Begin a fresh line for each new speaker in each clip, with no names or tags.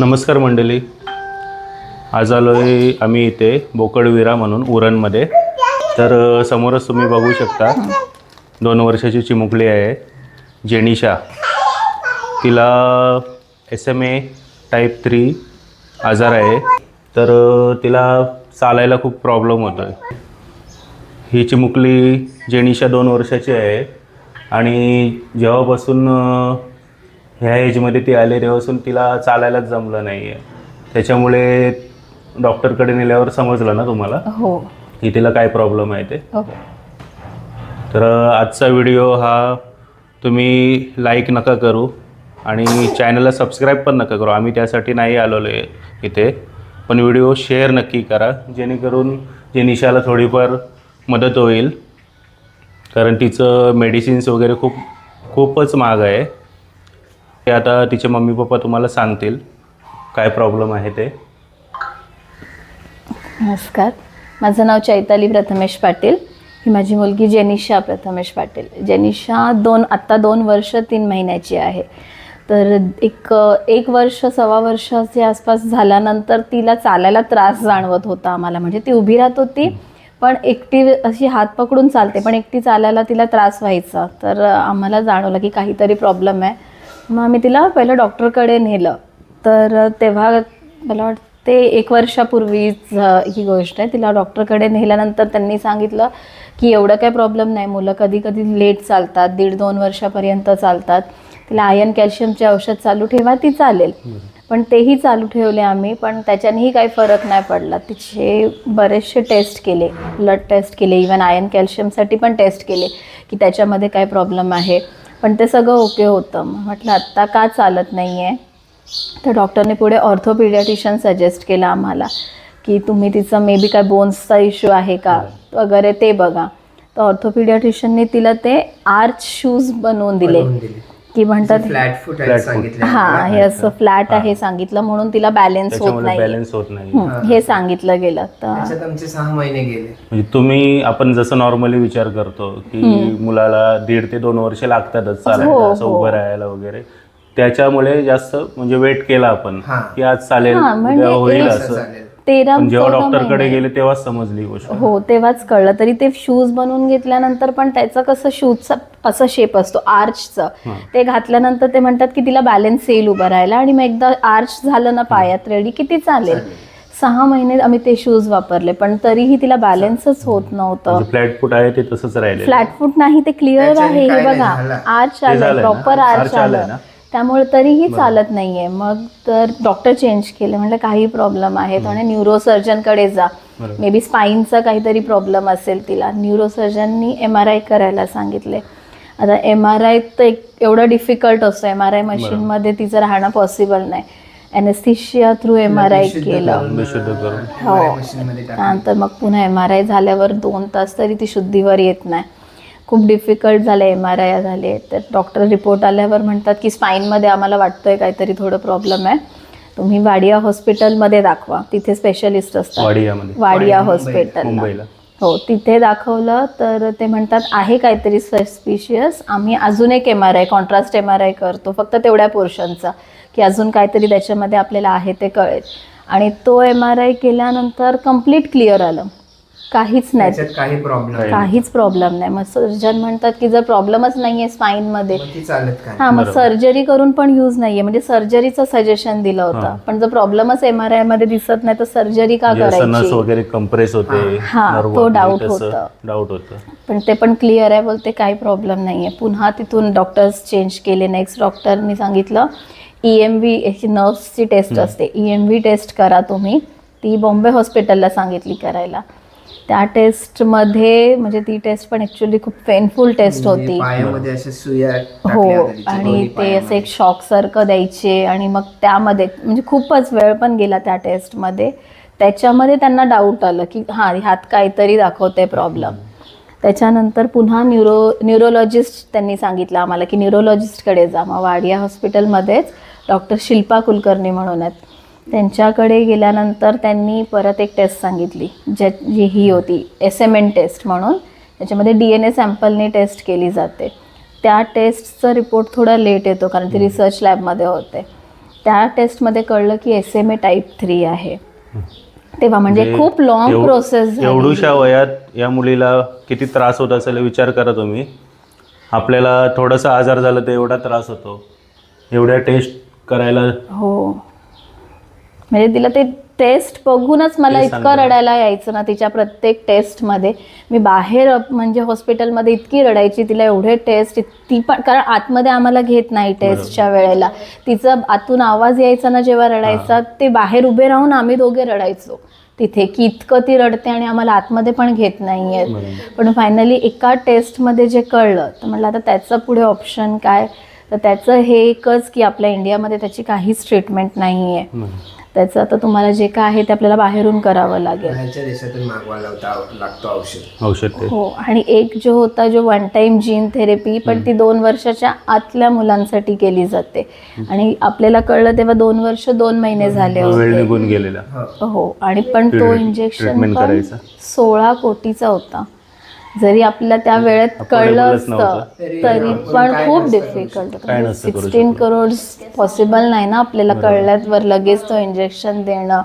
नमस्कार मंडळी. आज आलो आहे आम्ही इथे बोकडविरा म्हणून उरणमध्ये. तर समोरच तुम्ही बघू शकता दोन वर्षाची चिमुकली आहे जेनिशा. तिला S M A type three आजार आहे. तर तिला चालायला खूप प्रॉब्लेम होतो आहे ही चिमुकली जेनिशा दोन वर्षाची आहे. आणि जेव्हापासून ह्या एजमध्ये ती आली तेव्हापासून तिला चालायलाच जमलं नाही आहे त्याच्यामुळे डॉक्टरकडे नेल्यावर समजलं ना तुम्हाला?
हो.
की तिला काय प्रॉब्लेम आहे ते?
हो.
तर आजचा व्हिडिओ हा तुम्ही लाईक नका करू आणि चॅनलला सबस्क्राईब पण नका करू. आम्ही त्यासाठी नाही आलेलो आहे इथे. पण व्हिडिओ शेअर नक्की करा. जेणेकरून जेनिशाला थोडीफार मदत होईल. कारण तिचं मेडिसिन्स वगैरे खूप खूपच महाग आहे. ते आता तिचे मम्मी पप्पा तुम्हाला सांगतील काय प्रॉब्लेम आहे ते.
नमस्कार. माझं नाव चैताली प्रथमेश पाटील. ही माझी मुलगी जेनिशा प्रथमेश पाटील. जेनिशा दोन आत्ता दोन वर्ष तीन महिन्याची आहे. तर एक एक वर्ष सव्वा वर्षाच्या आसपास झाल्यानंतर तिला चालायला त्रास जाणवत होता आम्हाला. म्हणजे ती उभी राहत होती पण एकटी अशी हात पकडून चालते पण एकटी चालायला तिला त्रास व्हायचा. तर आम्हाला जाणवलं की काहीतरी प्रॉब्लेम आहे. मग आम्ही तिला पहिलं डॉक्टरकडे नेलं. तर तेव्हा मला वाटते एक वर्षापूर्वीच ही गोष्ट आहे. तिला डॉक्टरकडे नेल्यानंतर त्यांनी सांगितलं की एवढं काही प्रॉब्लेम नाही. मुलं कधी कधी लेट चालतात दीड दोन वर्षापर्यंत चालतात. तिला आयर्न कॅल्शियमचे औषध चालू ठेवा ती चालेल. पण तेही चालू ठेवले आम्ही पण त्याच्यानेही काही फरक नाही पडला. तिचे बरेचसे टेस्ट केले ब्लड टेस्ट केले इवन आयर्न कॅल्शियमसाठी पण टेस्ट केले की त्याच्यामध्ये काय प्रॉब्लेम आहे. पण ते सगळं ओके होतं. म्हटलं आत्ता का चालत नाही आहे तर डॉक्टरने पुढे ऑर्थोपिडियाटिशियन सजेस्ट केलं आम्हाला की तुम्ही तिचं मे बी काय बोन्सचा इश्यू आहे का? वगैरे ते बघा. तर ऑर्थोपिडियाटिशियनने तिला ते आर्च शूज बनवून दिले. की म्हणतात
फ्लॅट फूट
Flat
आहे
foot.
सांगितलं.
हा हे असं फ्लॅट आहे सांगितलं म्हणून तिला बॅलन्स होत
त्याच्यामुळे
नाही
बॅलन्स होत नाही
हं, हे. सांगितलं गेलं तर.
त्याच्यात आमचे सहा महिने गेले.
म्हणजे तुम्ही आपण जसं नॉर्मली विचार करतो की मुलाला दीड ते दोन वर्ष लागतातच चालायला
हो,
असं
हो.
उभं राहायला वगैरे. त्याच्यामुळे जास्त म्हणजे वेट केला आपण
हा.
की आज चालेल
हा, म्हणजे
उद्या होईल
एक-
असं
चालेल.
तेरा
पण जेव्हा
चौदा
डॉक्टरकडे
महिने.
गेले तेव्हाच समजली ही गोष्ट.
हो तेव्हाच कळलं. तरी ते शूज बनवून घेतल्यानंतर पण त्याचं कसं शूजचा असं शेप असतो आर्चचं
हां.
ते घातल्यानंतर ते म्हणतात की तिला बॅलन्स येईल उभं राहायला आणि मग एकदा आर्च झालं ना पायात रेडी की ती चालेल. सहा महिने आम्ही ते शूज वापरले पण तरीही तिला बॅलन्सच होत नव्हतं.
म्हणजे फ्लॅट फूट आहे ते तसंच राहिले
फ्लॅट फूट नाही ते क्लिअर
त्याच्याने
आहे हे
काय नाही
बघा
झालं.
आर्च
ते
आलं
झालंय ना?
प्रॉपर
आर्च
आर्च
आलंय
आलं
ना?
त्यामुळे तरीही चालत नाहीये. मग तर डॉक्टर चेंज केले. म्हटलं काही प्रॉब्लेम आहे तो न्यूरो सर्जनकडे जा. मे बी स्पाईनचा काहीतरी प्रॉब्लेम असेल तिला. न्यूरो सर्जननी एम आर आय करायला सांगितले. आता एम आर आय तर एक एवढं डिफिकल्ट असतं. एम आर आय मशीनमध्ये तिचं राहणं पॉसिबल नाही. Anaesthesia through M R I केलं. हो. त्यानंतर मग पुन्हा एम आर आय झाल्यावर दोन तास तरी ती शुद्धीवर येत नाही. खूप डिफिकल्ट झालं एम आर आय झाले. तर डॉक्टर रिपोर्ट आल्यावर म्हणतात की स्पाईनमध्ये आम्हाला वाटतंय काहीतरी थोडं प्रॉब्लेम आहे. तुम्ही वाडिया हॉस्पिटलमध्ये दाखवा. तिथे स्पेशलिस्ट असतात. वाडिया हॉस्पिटल हो तिथे दाखवलं तर ते म्हणतात आहे काहीतरी सस्पिशियस आम्ही अजून एक M R I contrast M R I करतो फक्त तेवढ्या पोर्शनचा की अजून काहीतरी त्याच्यामध्ये आपल्याला आहे ते कळेल. आणि तो एम आर आय केल्यानंतर कंप्लीट क्लिअर आलं. काहीच नाही.
त्याच्यात काही प्रॉब्लेम
काही
काहीच प्रॉब्लेम नाही. मग सर्जन म्हणतात की जर प्रॉब्लेमच नाही आहे स्पाईनमध्ये
मग ती चालत काय?
हां मग
बरोबर.
सर्जरी करून पण यूज नाहीये. म्हणजे सर्जरीचं सजेशन दिलं होतं.
हां.
पण जर प्रॉब्लेमच एम आर आयमध्ये दिसत नाही तर सर्जरी का
म्हणजे असं नस
करायची
वगैरे कम्प्रेस होते
हा, तो doubt
तसं
होतं.
डाऊट होतं.
पण ते पण क्लिअर आहे बोलते काही प्रॉब्लेम नाही आहे पुन्हा तिथून डॉक्टर्स चेंज केले. नेक्स्ट डॉक्टरनी सांगितलं ई एम व्ही नर्व्सची टेस्ट असते. ई एम व्ही टेस्ट करा तुम्ही. ती बॉम्बे हॉस्पिटलला सांगितली करायला. त्या टेस्टमध्ये म्हणजे ती टेस्ट पण ॲक्च्युली खूप पेनफुल टेस्ट
म्हणजे
होती.
पायामध्ये अशा सुया
हो
टाकल्या होत्या तिच्या
आणि
दोन्ही
ते
पायामध्ये.
असं एक शॉक सारखं द्यायचे आणि मग त्यामध्ये म्हणजे खूपच वेळ पण गेला त्या टेस्टमध्ये त्याच्यामध्ये त्यांना डाऊट आलं की हां ह्यात काहीतरी दाखवते प्रॉब्लेम त्याच्यानंतर पुन्हा न्यूरो न्यूरोलॉजिस्ट त्यांनी सांगितलं आम्हाला की न्यूरोलॉजिस्टकडे जा. मग वाडिया हॉस्पिटलमध्येच डॉक्टर शिल्पा कुलकर्णी म्हणून आहेत. त्यांच्याकडे गेल्यानंतर त्यांनी परत एक टेस्ट सांगितली ज्या जी ही होती एस एम एन टेस्ट म्हणून. त्याच्यामध्ये डी एन ए सॅम्पलने टेस्ट केली जाते. त्या टेस्टचा रिपोर्ट थोडा लेट येतो कारण ती रिसर्च लॅबमध्ये होते. त्या टेस्टमध्ये कळलं की S M A type three आहे. तेव्हा म्हणजे खूप लॉंग प्रोसेस
एवढूशा वयात या मुलीला किती त्रास होत असेल विचार करा तुम्ही. आपल्याला थोडासा आजार झाला तर एवढा त्रास होतो. एवढ्या टेस्ट करायला
हो. म्हणजे तिला ते टेस्ट बघूनच मला इतकं. रडायला यायचं ना तिच्या प्रत्येक टेस्टमध्ये. मी बाहेर म्हणजे हॉस्पिटलमध्ये इतकी रडायची तिला एवढे टेस्ट ती पण कारण आतमध्ये आम्हाला घेत नाही टेस्टच्या वेळेला. तिचं आतून आवाज यायचा ना जेव्हा रडायचा ते बाहेर उभे राहून आम्ही दोघे रडायचो. तिथे की इतकं ती रडते आणि आम्हाला आतमध्ये पण घेत नाही आहेत. पण फायनली एका टेस्टमध्ये जे कळलं तर म्हटलं आता त्याचं पुढे ऑप्शन काय? तर त्याचं हे एकच की आपल्या इंडियामध्ये त्याची काहीच ट्रीटमेंट नाही आहे. त्याचं आता तुम्हाला जे काय आहे ते आपल्याला बाहेरून करावं लागेल.
बाहेरच्या देशातून मागवा लावता लागतो औषध.
औषध ते.
हो आणि एक जो होता जो वन टाइम जीन थेरपी पण ती दोन वर्षाच्या आतल्या मुलांसाठी केली जाते. आणि आपल्याला कळलं तेव्हा दोन वर्ष दोन महिने झाले
वेळ
होते.
निघून गेलेला.
हो.
हो आणि पण तो
Treatment
इंजेक्शन पण
करायचा.
सोळा कोटीचा होता. जरी आपल्याला त्या वेळेत कळलं असतं.
तरी
पण खूप डिफिकल्ट सिक्स्टीन. करोड पॉसिबल नाही ना आपल्याला कळल्यावर लगेच तो इंजेक्शन देणं.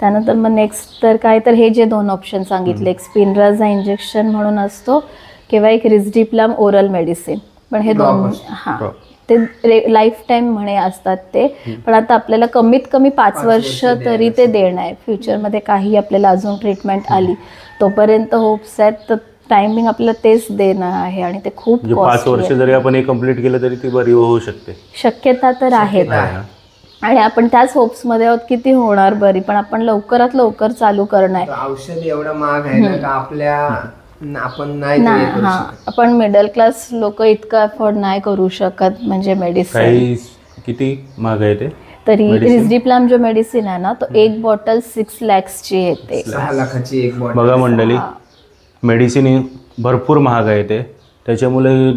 त्यानंतर मग नेक्स्ट तर काय तर हे जे दोन ऑप्शन सांगितले एक स्पिनराजा इंजेक्शन म्हणून असतो किंवा एक रिझडिप्लाम ओरल मेडिसिन पण हे दोन. हां. ते लाईफ टाईम म्हणे असतात ते. पण आता आपल्याला कमीत कमी पाच वर्ष तरी ते देणं आहे. फ्युचरमध्ये काही आपल्याला अजून ट्रीटमेंट आली. तोपर्यंत होप्स आहेत तर टायमिंग आपल्याला तेच देणं आहे आणि ते खूप
म्हणजे पाच
costly
वर्ष
आहे.
जरी आपण हे कंप्लीट केलं तरी ती बरी होऊ शकते.
शक्यता तर
आहे.
आणि आपण त्याच होप्समध्ये आहोत की ती होणार बरी पण आपण लवकरात लवकर चालू करणं आहे.
तर औषध एवढं महाग आहे ना का आपल्या न- आपण नाही ते
नाही
हे करू
हां.
शकत.
आपण मिडल क्लास लोक इतकं अफोर्ड नाही करू शकत म्हणजे मेडिसिन
काही किती महाग आहे ते?
तरी
medicine?
जो मेडिसिन आहे ना तो एक बॉटल सिक्स लॅक्सची येते
सहा लाखाची एक बॉटल
बघा मंडळी मेडिसिन भरपूर महाग आहे ते. त्याच्यामुळे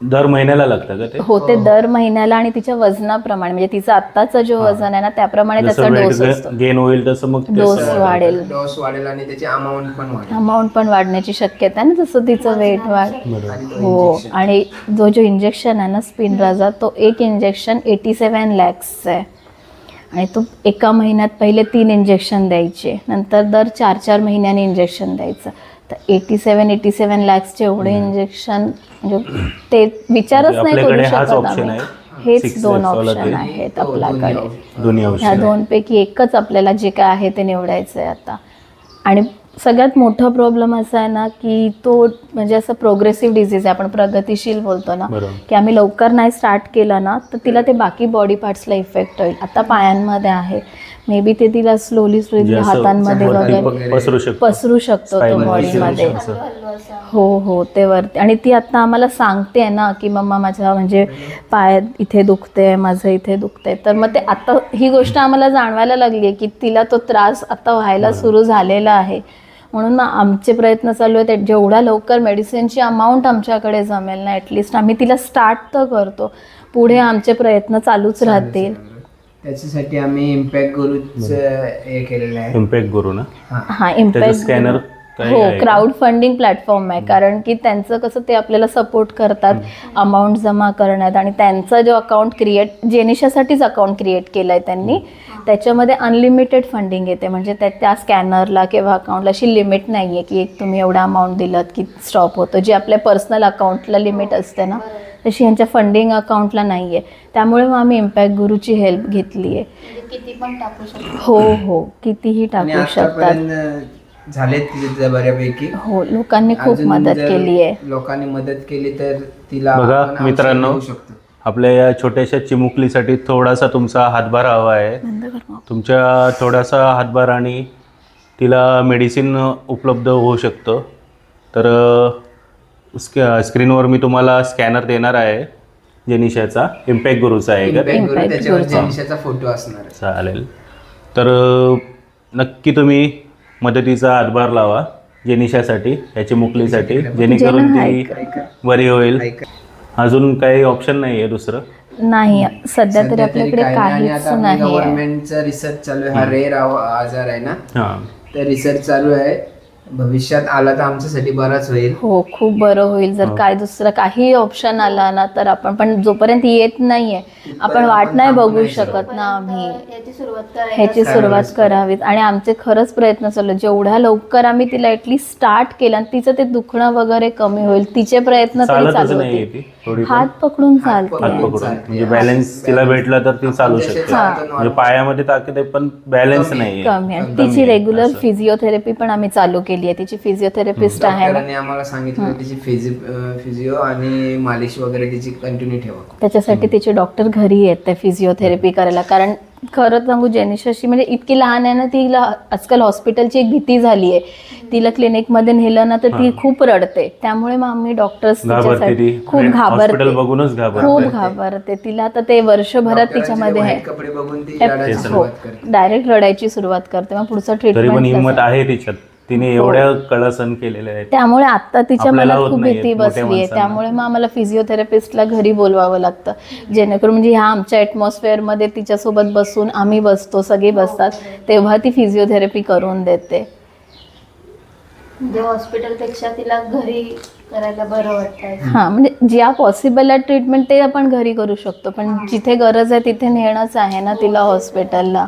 दर महिन्याला लागतं का ते?
होते दर महिन्याला आणि तिच्या वजनाप्रमाणे म्हणजे तिचं आत्ताचं जो वजन आहे ना त्याप्रमाणे त्याचा
जसं
डोस असतो.
वेट गेन होईल तसं मग ते
डोस
सगळं
वाढेल.
डोस वाढेल आणि त्याची अमाऊंट पण वाढेल.
अमाऊंट पण वाढण्याची शक्यता आहे ना जसं तिचं वेट वाढ
बरोबर.
आणि तो
हो
injection.
आणि जो जो इंजेक्शन आहे ना स्पिनराजा तो एक इंजेक्शन एटी सेवन लॅक्सचा आहे. आणि तो एका महिन्यात पहिले तीन इंजेक्शन द्यायचे. नंतर दर चार चार महिन्याने इंजेक्शन द्यायचं. तर एटी सेवन एटी सेवन लॅक्सचे एवढे इंजेक्शन म्हणजे ते विचारच नाही करू
आपल्याकडे हाच
शकत
ऑप्शन
आम्ही.
आहे.
हेच
Six
दोन
lakhs वाला
ऑप्शन
ते.
आहेत
हो,
आपल्याकडे.
दोन्ही
ह्या
औषध
दोनपैकी एकच आपल्याला जे काय आहे ते निवडायचं आहे आता. आणि सगळ्यात मोठा प्रॉब्लेम असा आहे ना की तो म्हणजे असं प्रोग्रेसिव्ह डिझीज आहे. आपण प्रगतिशील बोलतो ना
बरोबर.
की आम्ही लवकर नाही स्टार्ट केलं ना तर तिला ते बाकी बॉडी पार्ट्सला इफेक्ट होईल. आता पायांमध्ये आहे. मे बी ते तिला स्लोली स्लोली
म्हणजे असं
हातांमध्ये वगैरे
पसरू शकतो.
पसरू शकतो. तो बॉडीमध्ये. हो हो ते वरती. आणि ती आता आम्हाला सांगते ना की मम्मा माझ्या म्हणजे पाय इथे दुखते माझं इथे दुखते तर मग ते आता ही गोष्ट आम्हाला जाणवायला लागली आहे की तिला तो त्रास आता व्हायला सुरू झालेला आहे. म्हणून मग आमचे प्रयत्न चालू आहेत. जेवढ्या लवकर मेडिसिनची अमाऊंट आमच्याकडे जमेल ना ॲटलिस्ट आम्ही तिला स्टार्ट तर करतो. पुढे आमचे प्रयत्न चालूच राहतील.
त्याच्यासाठी आम्ही इम्पॅक्ट गुरुच हे केलेलं आहे.
इम्पॅक्ट करू ना?
हा.
हा
त्याचं
इम्पॅक्ट
स्कॅनर
हो? क्राऊड फंडिंग प्लॅटफॉर्म आहे. कारण की त्यांचं कसं ते आपल्याला सपोर्ट करतात अमाऊंट जमा करण्यात आणि त्यांचा जो अकाउंट क्रिएट जेनिशासाठीच अकाउंट क्रिएट केलं आहे त्यांनी त्याच्यामध्ये अनलिमिटेड फंडिंग येते. म्हणजे त्या त्या स्कॅनरला किंवा अकाउंटला अशी लिमिट नाही आहे की एक तुम्ही एवढा अमाऊंट दिलं की स्टॉप होतं. जी आपल्या पर्सनल अकाउंटला लिमिट असते ना तशी यांच्या फंडिंग अकाउंटला नाही आहे त्यामुळे मग आम्ही इम्पॅक्ट गुरुची हेल्प घेतली आहे हो हो. कितीही
आणि
टाकू शकतात.
आतापर्यंत झालेत बऱ्यापैकी.
हो लोकांनी खूप
अजून
मदत
जर
केली आहे
लोकांनी मदत केली तर तिला
बघा,
आपण औषध
मित्रांनो.
देऊ शकतो.
आपल्या या छोट्याशा चिमुकलीसाठी थोडासा तुमचा हातभार हवा आहे.
बंद कर मग.
तुमच्या थोडासा हातभार आणि तिला मेडिसिन उपलब्ध होऊ शकतं. तर अ, स्क स्क्रीनवर मी तुम्हाला स्कॅनर देणार आहे जेनिशाचा. इम्पॅक्ट गुरुचा आहे का
Impact गुरु
Impact
त्याच्यावर
गुरुचा.
जेनिशाचा फोटो असणार आहे.
चालेल. तर अ, नक्की तुम्ही मदतीचा हातभार लावा जेनिशासाठी या चिमुकलीसाठी जेणेकरून
जेना
ती. बरी होईल.
ऐका.
अजून काही ऑप्शन नाही आहे दुसरं?
नाही सध्या तरी आपल्याकडे
काही नाही. आणि
काहीच
आता
नाही
गव्हर्नमेंटचा रिसर्च चालू आहे. हा रेअर आजार आहे ना.
हां.
तर रिसर्च चालू आहे. भविष्यात आला तर आमच्यासाठी बराच होईल.
हो खूप बरं होईल. जर काय दुसरं काही ऑप्शन आला ना तर आपण पण जोपर्यंत येत नाहीये आपण वाट नाही बघू शकत. ना आम्ही.
याची सुरुवात करायला
ह्याची सुरुवात करावीत. आणि आमचे खरंच प्रयत्न चालू. जेवढ्या लवकर आम्ही तिला ऍटलीस्ट स्टार्ट केलं आणि तिचं ते दुखणं वगैरे कमी होईल तिचे प्रयत्न तरी चालू होतील.
थोडी.
हात पकडून
हात
चालते.
पकडून म्हणजे बॅलन्स तिला भेटला तर ती चालू शकते. म्हणजे पायामध्ये ताकद आहे पण बॅलन्स नाही
कमी आहे. तिची रेग्युलर फिजिओथेरपी पण आम्ही चालू केली आहे. तिची फिजिओथेरपिस्ट आहे. ना
डॉक्टरांनी आम्हाला सांगितलं तिची फिजि फिजिओ आणि मालिश वगैरे तिची कंटिन्यू ठेवा.
त्याच्यासाठी तिचे डॉक्टर घरी येते फिजिओथेरपी करायला. कारण खरं सांगू जेनिशाशी म्हणजे इतकी लहान आहे ना तिला आजकाल हॉस्पिटलची एक भीती झाली आहे तिला क्लिनिकमध्ये नेलं ना तर ती खूप रडते. त्यामुळे मग आम्ही डॉक्टर्स खूप
हॉस्पिटल
घाबरते.
बघूनच घाबरते.
खूप घाबरते तिला. आता ते वर्षभरात तिच्यामध्ये आहे.
व्हाईट कपडे बघून ती रडायला
हो. डायरेक्ट रडायची सुरुवात करते. मग पुढचं
तरी पण
ट्रीटमेंट
आहे तिच्यात. तिने एवढ्या कळा सण केलेल्या आहेत.
त्यामुळे आता तिच्या
आपल्याला
मनात
होत
खूप
नाहीये,
भीती
मोठ्या
बसली आहे.
माणसांना.
त्यामुळे मग आम्हाला फिजिओथेरपिस्टला घरी बोलवावं लागतं. जेणेकरून म्हणजे ह्या आमच्या ॲटमॉस्फिअरमध्ये तिच्यासोबत बसून आम्ही बसतो सगळे बसतात. तेव्हा ती फिजिओथेरपी करून देते.
म्हणजे हॉस्पिटलपेक्षा तिला घरी करायला बरं वाटतं
हां म्हणजे ज्या पॉसिबल आहे ट्रीटमेंट ते आपण घरी करू शकतो. पण जिथे गरज आहे तिथे नेणंच आहे ना तिला हॉस्पिटलला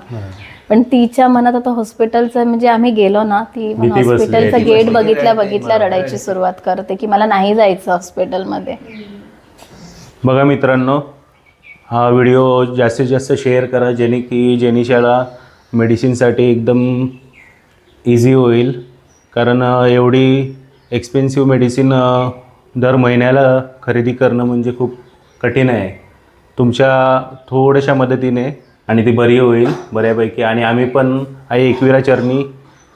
पण तिच्या मनात आता हॉस्पिटलचं म्हणजे आम्ही गेलो ना ती
भीती बसली आहे,
हॉस्पिटलचं
ती
गेट
बसली.
बघितल्या बघितल्या रडायची सुरुवात करते की मला नाही जायचं हॉस्पिटलमध्ये.
बघा मित्रांनो हा व्हिडिओ जास्तीत जास्त शेअर करा जेणे की जेनिशाला मेडिसिनसाठी एकदम इझी होईल. कारण अ, एवढी एक्सपेन्सिव्ह मेडिसिन अ, दर महिन्याला खरेदी करणं म्हणजे खूप कठीण आहे. तुमच्या थोड्याशा मदतीने आणि ती बरी होईल बऱ्यापैकी. आणि आम्ही पण आई एकविरा चरणी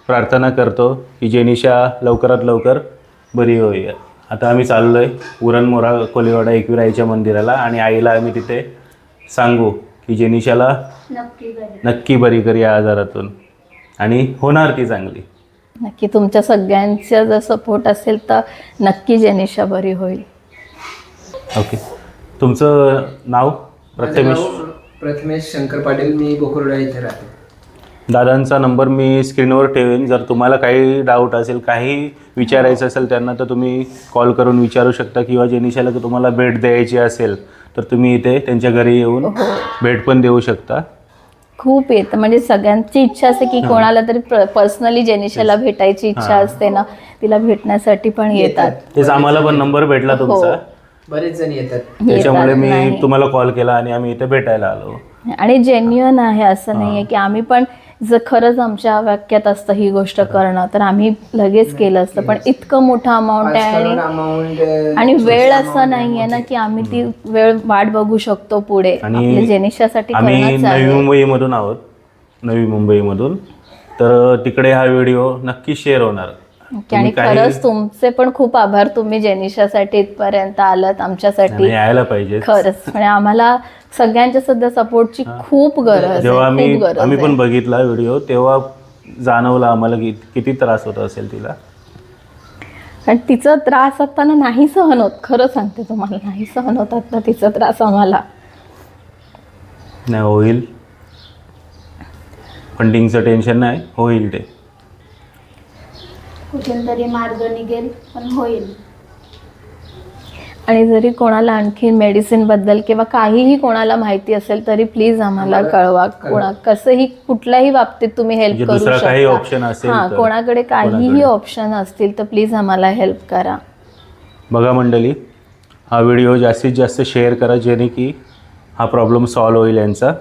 प्रार्थना करतो की जेनिशा लवकरात लवकर बरी होईल. आता आम्ही चाललो आहे उरणमोरा कोलीवाडा एकविरा आईच्या मंदिराला आणि आईला आम्ही तिथे सांगू की जेनिशाला
नक्की
बरी कर या आजारातून. आणि होणार ती चांगली.
नक्की तुमच्या सगळ्यांचा जर सपोर्ट असेल तर नक्की जेनिशा बरी होईल.
ओके. तुमचं नाव? प्रथमेश.
नाव प्रथमेश शंकर पाटील मी बोकुर्डा इथे राहतो.
दादांचा नंबर मी स्क्रीनवर ठेवेन. जर तुम्हाला काही डाऊट असेल काही विचारायचं असेल त्यांना तर तुम्ही कॉल करून विचारू शकता किंवा जेनिशाला जर तुम्हाला भेट द्यायची असेल तर तुम्ही इथे त्यांच्या घरी येऊन भेट पण देऊ शकता.
खूप येतं. म्हणजे सगळ्यांची इच्छा असते की कोणाला तरी पर्सनली जेनिशाला भेटायची इच्छा असते ना तिला भेटण्यासाठी पण येतात.
तेच आम्हाला पण नंबर भेटला तुमचा.
बरेच जण येतात.
त्याच्यामुळे मी
नाही.
तुम्हाला कॉल केला आणि आम्ही इथे भेटायला आलो.
आणि जेन्युअन आहे असं नाहीये की आम्ही पण जर खरंच आमच्या वाक्यात असतं ही गोष्ट करणं तर आम्ही लगेच केलं असतं. पण इतकं मोठं अमाऊंट आहे आणि आणि वेळ असं नाहीये ना की आम्ही ती वेळ वाट बघू शकतो पुढे.
आणि
आपल्या जेनिशासाठी
आम्ही
करणंच
नवी
आहे
मुंबईमधून आहोत. नवी मुंबईमधून. तर तिकडे हा व्हिडिओ नक्की शेअर होणार.
आणि
तुम्ही काही-
खरंच तुमचे पण खूप आभार. तुम्ही जेनिशासाठी इथपर्यंत आलात आमच्यासाठी.
नाही, यायला पाहिजे
खरंच. म्हणजे आम्हाला सगळ्यांच्या सध्या सपोर्टची खूप गरज
जेव्हा आम्ही
खूप गरज
आम्ही पण. बघितला व्हिडिओ तेव्हा जाणवलं आम्हाला की किती त्रास होत असेल तिला.
कारण तिचा त्रास असताना नाही सहन होत. खरं सांगते तुम्हाला नाही सहन होतात ना तिचा त्रास आम्हाला.
नाही होईल. फंडिंगचं टेन्शन नाही होईल ते.
कुठून तरी मार्ग निघेल पण होईल
आणि जरी कोणाला आणखी मेडिसिनबद्दल किंवा काहीही कोणाला माहिती असेल तरी प्लीज आम्हाला कळवा कोणा कसंही कुठल्याही बाबतीत तुम्ही हेल्प
म्हणजे
करू
दुसरा काही
शकता हा
तर.
कोणाकडे काहीही. ऑप्शन असतील तर प्लीज आम्हाला हेल्प करा
बघा मंडळी हा व्हिडिओ जास्तीत जास्त शेअर करा जेणे की हा प्रॉब्लेम सॉल्व होईल यांचा